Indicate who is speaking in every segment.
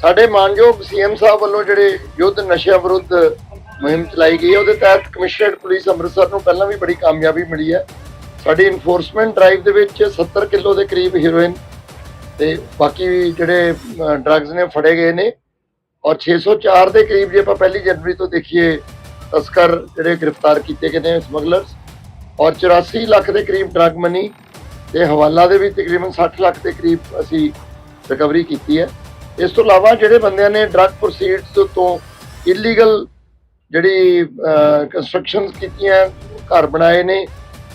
Speaker 1: ਸਾਡੇ ਮਾਨਯੋਗ ਸੀਐਮ ਸਾਹਿਬ ਵੱਲੋਂ ਜਿਹੜੇ ਯੁੱਧ ਨਸ਼ਿਆਂ ਵਿਰੁੱਧ ਮੁਹਿੰਮ ਚਲਾਈ ਗਈ ਹੈ, ਉਹਦੇ ਤਹਿਤ ਕਮਿਸ਼ਨਰੇਟ ਪੁਲਿਸ ਅੰਮ੍ਰਿਤਸਰ ਨੂੰ ਪਹਿਲਾਂ ਵੀ ਬੜੀ ਕਾਮਯਾਬੀ ਮਿਲੀ ਹੈ। ਸਾਡੀ ਇਨਫੋਰਸਮੈਂਟ ਡਰਾਈਵ ਦੇ ਵਿੱਚ 70 ਕਿਲੋ ਦੇ ਕਰੀਬ ਹੀਰੋਇਨ ਤੇ ਬਾਕੀ ਜਿਹੜੇ ਡਰੱਗਸ ਨੇ ਫੜੇ ਗਏ ਨੇ। ਔਰ 604 ਦੇ ਕਰੀਬ ਜੇ ਆਪਾਂ ਪਹਿਲੀ ਜਨਵਰੀ ਤੋਂ ਦੇਖੀਏ, ਤਸਕਰ ਜਿਹੜੇ ਗ੍ਰਿਫਤਾਰ ਕੀਤੇ ਗਏ ਨੇ ਸਮਗਲਰਸ ਔਰ 84 ਲੱਖ ਦੇ ਕਰੀਬ ਡਰੱਗ ਮਨੀ ਤੇ ਹਵਾਲਾ ਦੇ ਵੀ ਤਕਰੀਬਨ 60 ਲੱਖ ਦੇ ਕਰੀਬ ਅਸੀਂ ਰਿਕਵਰੀ ਕੀਤੀ ਹੈ। ਇਸ ਤੋਂ ਇਲਾਵਾ ਜਿਹੜੇ ਬੰਦਿਆਂ ਨੇ ਡਰੱਗ ਪ੍ਰੋਸੀਡਸ ਤੋਂ ਇਲੀਗਲ ਜਿਹੜੀ ਕੰਸਟਰਕਸ਼ਨ ਕੀਤੀਆਂ, ਘਰ ਬਣਾਏ ਨੇ,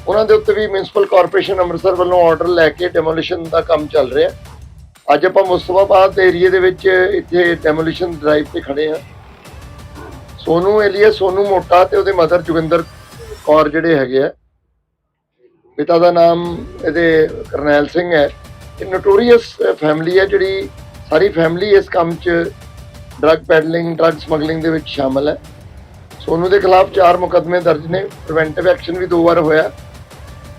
Speaker 1: ਉਹਨਾਂ ਦੇ ਉੱਤੇ ਵੀ ਮਿਊਨਿਸਪਲ ਕਾਰਪੋਰੇਸ਼ਨ ਅੰਮ੍ਰਿਤਸਰ ਵੱਲੋਂ ਆਰਡਰ ਲੈ ਕੇ ਡੈਮੋਲੀਸ਼ਨ ਦਾ ਕੰਮ ਚੱਲ ਰਿਹਾ। ਅੱਜ ਆਪਾਂ ਮੁਸਤਫਾਬਾਦ ਦੇ ਏਰੀਏ ਦੇ ਵਿੱਚ ਇੱਥੇ ਡੈਮੋਲੀਸ਼ਨ ਡਰਾਈਵ ਤੇ ਖੜੇ ਆ ਸੋਨੂ ਏਲੀਆ, ਸੋਨੂ ਮੋਟਾ ਤੇ ਉਹਦੇ ਮਦਰ ਜੋਗਿੰਦਰ ਕੌਰ ਜਿਹੜੇ ਹੈਗੇ ਆ। ਪਿਤਾ ਦਾ ਨਾਮ ਇਹਦੇ ਕਰਨੈਲ ਸਿੰਘ ਹੈ। ਇਹ ਨੋਟੋਰੀਅਸ ਫੈਮਿਲੀ ਹੈ ਜਿਹੜੀ ਸਾਰੀ ਫੈਮਿਲੀ ਇਸ ਕੰਮ 'ਚ ਡਰੱਗ ਪੈਡਲਿੰਗ ਡਰੱਗ ਸਮਗਲਿੰਗ ਦੇ ਵਿੱਚ ਸ਼ਾਮਲ ਹੈ। ਸੋਨੂ ਦੇ ਖਿਲਾਫ ਚਾਰ ਮੁਕੱਦਮੇ ਦਰਜ ਨੇ। ਪ੍ਰੀਵੈਂਟਿਵ ਐਕਸ਼ਨ ਵੀ ਦੋ ਵਾਰ ਹੋਇਆ।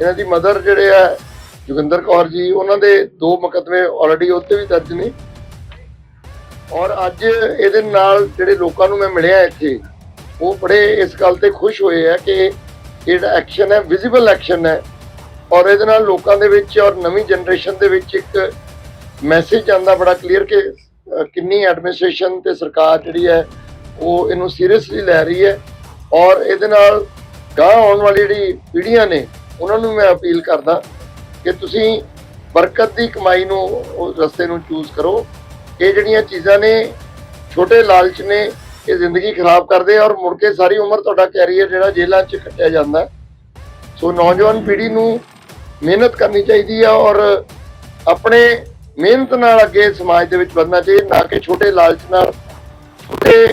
Speaker 1: ਇਹਨਾਂ ਦੀ ਮਦਰ ਜਿਹੜੇ ਆ, ਜੋਗਿੰਦਰ ਕੌਰ ਜੀ, ਉਹਨਾਂ ਦੇ ਦੋ ਮੁਕੱਦਮੇ ਆਲਰੇਡੀ ਉੱਤੇ ਵੀ ਦਰਜ ਨੇ। ਔਰ ਅੱਜ ਇਹਦੇ ਨਾਲ ਜਿਹੜੇ ਲੋਕਾਂ ਨੂੰ ਮੈਂ ਮਿਲਿਆ ਇੱਥੇ, ਉਹ ਬੜੇ ਇਸ ਗੱਲ ਤੇ ਖੁਸ਼ ਹੋਏ ਆ ਕਿ ਇਹ ਜਿਹੜਾ ਐਕਸ਼ਨ ਹੈ ਵਿਜ਼ੀਬਲ ਐਕਸ਼ਨ ਹੈ। ਔਰ ਇਹਦੇ ਨਾਲ ਲੋਕਾਂ ਦੇ ਵਿੱਚ ਔਰ ਨਵੀਂ ਜਨਰੇਸ਼ਨ ਦੇ ਵਿੱਚ ਇੱਕ ਮੈਸੇਜ ਆਂਦਾ ਬੜਾ ਕਲੀਅਰ ਕਿ ਕਿੰਨੀ ਐਡਮਿਨਿਸਟ੍ਰੇਸ਼ਨ ਤੇ ਸਰਕਾਰ ਜਿਹੜੀ ਹੈ, ਉਹ ਇਹਨੂੰ ਸੀਰੀਅਸਲੀ ਲੈ ਰਹੀ ਹੈ ਔਰ ਇਹਦੇ ਨਾਲ ਗਾਂ ਆਉਣ ਵਾਲੀ ਜਿਹੜੀ ਪੀੜ੍ਹੀਆਂ ਨੇ, ਉਹਨਾਂ ਨੂੰ ਮੈਂ ਅਪੀਲ ਕਰਦਾ ਕਿ ਤੁਸੀਂ ਬਰਕਤ ਦੀ ਕਮਾਈ ਨੂੰ ਉਹ ਰਸਤੇ ਨੂੰ ਚੂਜ਼ ਕਰੋ। ਇਹ ਜਿਹੜੀਆਂ ਚੀਜ਼ਾਂ ਨੇ, ਛੋਟੇ ਲਾਲਚ ਨੇ, ਇਹ ਜ਼ਿੰਦਗੀ ਖਰਾਬ ਕਰਦੇ ਔਰ ਮੁੜ ਕੇ ਸਾਰੀ ਉਮਰ ਤੁਹਾਡਾ ਕੈਰੀਅਰ ਜਿਹੜਾ ਜੇਲ੍ਹਾਂ 'ਚ ਕੱਟਿਆ ਜਾਂਦਾ। ਸੋ ਨੌਜਵਾਨ ਪੀੜ੍ਹੀ ਨੂੰ ਮਿਹਨਤ ਕਰਨੀ ਚਾਹੀਦੀ ਹੈ ਔਰ ਆਪਣੇ ਮਿਹਨਤ ਨਾਲ ਅੱਗੇ ਸਮਾਜ ਦੇ ਵਿੱਚ ਵਧਣਾ ਚਾਹੀਦਾ, ਨਾ ਕਿ ਛੋਟੇ ਲਾਲਚ ਨਾਲ। ਛੋਟੇ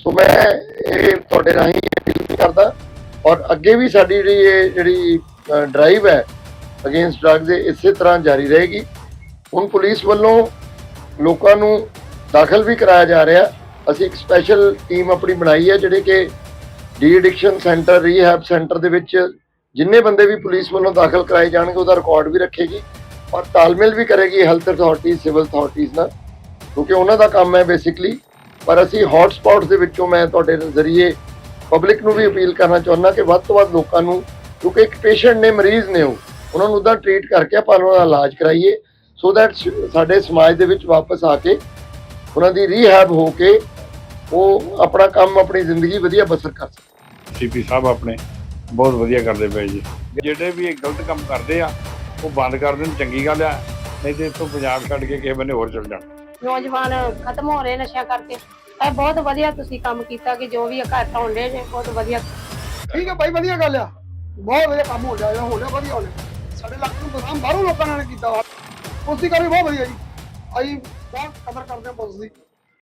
Speaker 1: ਸੋ ਮੈਂ ਇਹ ਤੁਹਾਡੇ ਰਾਹੀਂ ਅਪੀਲ ਕਰਦਾ, ਔਰ ਅੱਗੇ ਵੀ ਸਾਡੀ ਜਿਹੜੀ ਇਹ ਜਿਹੜੀ ਡਰਾਈਵ ਹੈ ਅਗੇਂਸਟ ਡਰੱਗਸ ਇਹ ਇਸੇ ਤਰ੍ਹਾਂ ਜਾਰੀ ਰਹੇਗੀ। ਹੁਣ ਪੁਲਿਸ ਵੱਲੋਂ ਲੋਕਾਂ ਨੂੰ ਦਾਖਲ ਵੀ ਕਰਾਇਆ ਜਾ ਰਿਹਾ। ਅਸੀਂ ਇੱਕ ਸਪੈਸ਼ਲ ਟੀਮ ਆਪਣੀ ਬਣਾਈ ਹੈ, ਜਿਹੜੇ ਕਿ de addiction centre rehab centre ਦੇ ਵਿੱਚ ਜਿੰਨੇ ਬੰਦੇ ਵੀ ਪੁਲਿਸ ਵੱਲੋਂ ਦਾਖਲ ਕਰਾਏ ਜਾਣਗੇ, ਉਹਦਾ ਰਿਕਾਰਡ ਵੀ ਰੱਖੇਗੀ ਔਰ ਤਾਲਮੇਲ ਵੀ ਕਰੇਗੀ ਹੈਲਥ ਅਥਾਰਟੀਜ਼ ਸਿਵਲ ਅਥਾਰਟੀਜ਼ ਨਾਲ, ਕਿਉਂਕਿ ਉਹਨਾਂ ਦਾ ਕੰਮ ਹੈ ਬੇਸਿਕਲੀ ਪਰ ਅਸੀਂ ਹੌਟ ਸਪੌਟਸ ਦੇ ਵਿੱਚੋਂ ਮੈਂ ਤੁਹਾਡੇ ਜ਼ਰੀਏ ਪਬਲਿਕ ਨੂੰ ਵੀ ਅਪੀਲ ਕਰਨਾ ਚਾਹੁੰਦਾ ਕਿ ਵੱਧ ਤੋਂ ਵੱਧ ਲੋਕਾਂ ਨੂੰ, ਕਿਉਂਕਿ ਇੱਕ ਪੇਸ਼ੈਂਟ ਨੇ, ਮਰੀਜ਼ ਨੇ ਉਹ, ਉਹਨਾਂ ਨੂੰ ਉਦਾਂ ਟ੍ਰੀਟ ਕਰਕੇ ਆਪਾਂ ਉਹਨਾਂ ਦਾ ਇਲਾਜ ਕਰਾਈਏ ਸੋ ਦੈਟ ਸਾਡੇ ਸਮਾਜ ਦੇ ਵਿੱਚ ਵਾਪਸ ਆ ਕੇ ਉਹਨਾਂ ਦੀ ਰੀਹੈਬ ਹੋ ਕੇ ਉਹ ਆਪਣਾ ਕੰਮ, ਆਪਣੀ ਜ਼ਿੰਦਗੀ ਵਧੀਆ ਬਸਰ ਕਰ ਸਕਣ।
Speaker 2: ਸੀਪੀ ਸਾਹਿਬ ਆਪਣੇ ਬਹੁਤ ਵਧੀਆ ਕਰਦੇ ਪਏ ਜੀ। ਜਿਹੜੇ ਵੀ ਇਹ ਗਲਤ ਕੰਮ ਕਰਦੇ ਆ ਉਹ ਬੰਦ ਕਰ ਦੇਣ ਚੰਗੀ ਗੱਲ ਆ। ਨਹੀਂ ਤੇ ਇੱਥੋਂ ਪੰਜਾਬ ਛੱਡ ਕੇ ਕਿਸੇ ਬੰਨੇ ਹੋਰ ਚਲ ਜਾਣ।
Speaker 3: ਨੌਜਵਾਨ ਖਤਮ ਹੋ ਰਹੇ ਨਸ਼ਿਆਂ ਕਰਕੇ। ਇਹ ਬਹੁਤ ਵਧੀਆ ਤੁਸੀਂ ਕੰਮ ਕੀਤਾ ਕਿ ਜੋ ਵੀ ਇਹ ਘਰ ਢਾਉਂਦੇ ਜੇ ਬਹੁਤ ਵਧੀਆ।
Speaker 4: ਠੀਕ ਹੈ ਭਾਈ ਵਧੀਆ ਗੱਲ ਆ। ਬਹੁਤ ਵਧੀਆ ਕੰਮ ਹੋ ਜਾਏਗਾ ਹੋ ਗਿਆ ਵਧੀਆ ਹੋ ਗਿਆ ਸਾਡੇ ਇਲਾਕੇ ਨੂੰ ਬਦਨਾਮ ਬਾਹਰੋਂ ਲੋਕਾਂ ਨੇ ਕੀਤਾ। ਵਾ ਉਸ ਦੀ ਕਾਰਵਾਈ ਬਹੁਤ ਵਧੀਆ ਜੀ। ਅਸੀਂ ਬਹੁਤ ਕਦਰ ਕਰਦੇ ਹਾਂ ਪੁਲਿਸ ਦੀ।